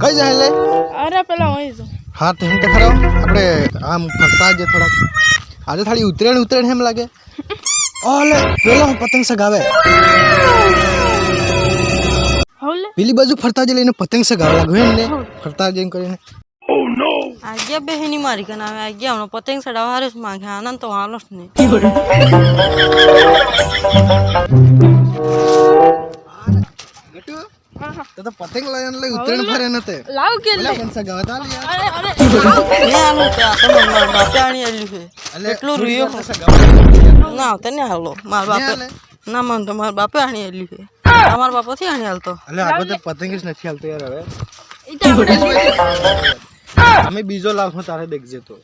કઈ જાય લે? અરે પેલા હોય જો હા તો એમ તો ખરો. આપણે આમ ફરતા જે થોડાક. આજે થાળી ઉતરેણ ઉતરેણ એમ લાગે. ઓલે પેલો હું પતંગ સગાવે. પેલી બાજુ ફરતા જ લઈને પતંગ સગાવે લાગ્યું એમ ને? ફરતા જઈને કરીને. આગ્યા બહેની મારી કને આવે આગ્યા હમણાં પતંગ ચડાવવા હારે જ માંગે આનંદ તો હાલો જ નહીં તો તો પતંગ લઈને લઈ ઉતરેણ ફરે નતે લાવ કે પેલા પણ સગાવે તાલ યાર અરે અરે ને આનું તો બાપે આણી આલ્યું છે એટલું રૂયો. ના તને હાલો માર બાપે ના મન તો માર બાપે આણી આલ્યું છે તમારા બાપાથી આણી હાલતો તો પતંગ જ નથી હાલતો યાર હવે ઈ તો આપણે અમે બીજો લાખો તારે દેખજે તો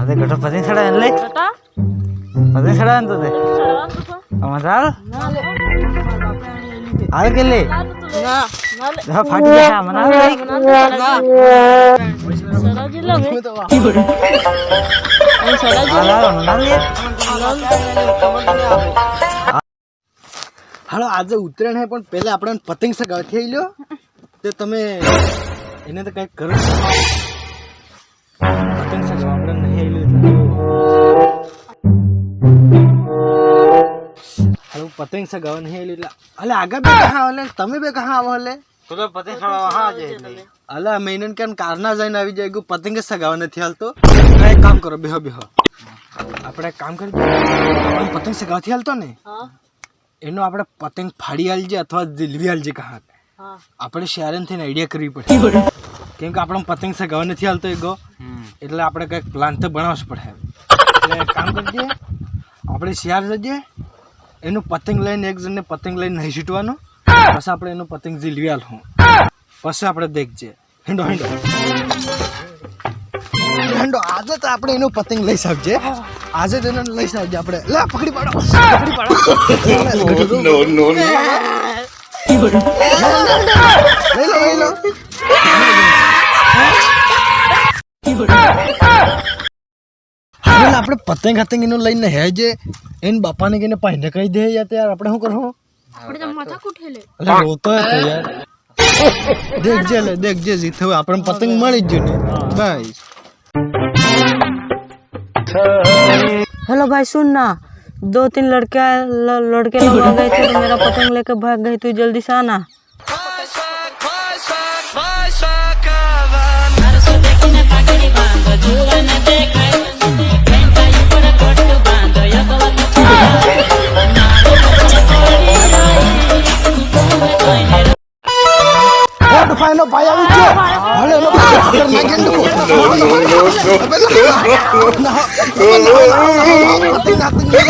અરે ગટો પતંગ સડા એટલે પતંગ સડા અંતો તે ફાટી હાલો આજે ઉત્તરાયણ હે પણ પહેલા આપણે પતંગ સગ અઠાઈ લ્યો. તે તમે એને તો કંઈક કરો. પતંગ સગ આપણે નહીં આવ્યું હાલો પતંગ સગ હવે નહીં આવ્યું એટલે અલે આગળ બે કહા હલે? તમે બે કહા આવો હલે? તો પતંગ સગાવા હા જાય અલા મહિનન કેમ કારના જઈને આવી જાય પતંગ સગાવા નથી હાલતો? કઈ કામ કરો બેહો બેહો. આપણે કામ કરી પતંગ સગાવથી હાલતો ને હા. એનો આપણે પતંગ ફાડી આલજે અથવા જીલવી આલજે કહા આપણે શહેરન થઈને આઈડિયા કરવી પડે. કેમ કે આપણે પતંગ સગાવા નથી હાલતો એગો ગો. એટલે આપણે કંઈક પ્લાન તો બનાવવું પડે એટલે એક કામ કરજે આપણે શિયાર જજે એનું પતંગ લઈને એક જણને પતંગ લઈને નહીં છૂટવાનું. પછી આપણે એનું પતંગ ઝીલવી આલવું પછી આપણે દેખજે. હિંડો હેંડો. હેંડો આજે તો આપણે એનું પતંગ લઈ શકજે આજે જ એને લઈ શકજે આપણે. લે પકડી પાડો. પકડી પાડો. નો નો નો. લઈ લો લઈ લો આપણે પતંગ હતંગ એનું લઈને હે જે? એને બાપાને કહીને પાઈને કહી દે યાર ત્યારે આપણે શું કરવું આપણે તો માથા કુઠેલે અલે રોતો હતો યાર. દેખજે લે દેખજે જીત હવે આપણે પતંગ મળી જ ગયું ને બસ. हेलो भाई सुन ना दो तीन लड़के ल, लड़के लोग आ गए थे तो मेरा पतंग लेकर भाग गई तू जल्दी से आना ઓટ ફાઈનો ભાઈ આવી ગયો હાલે એનો પતંગ નાખી દો પતંગ હાથે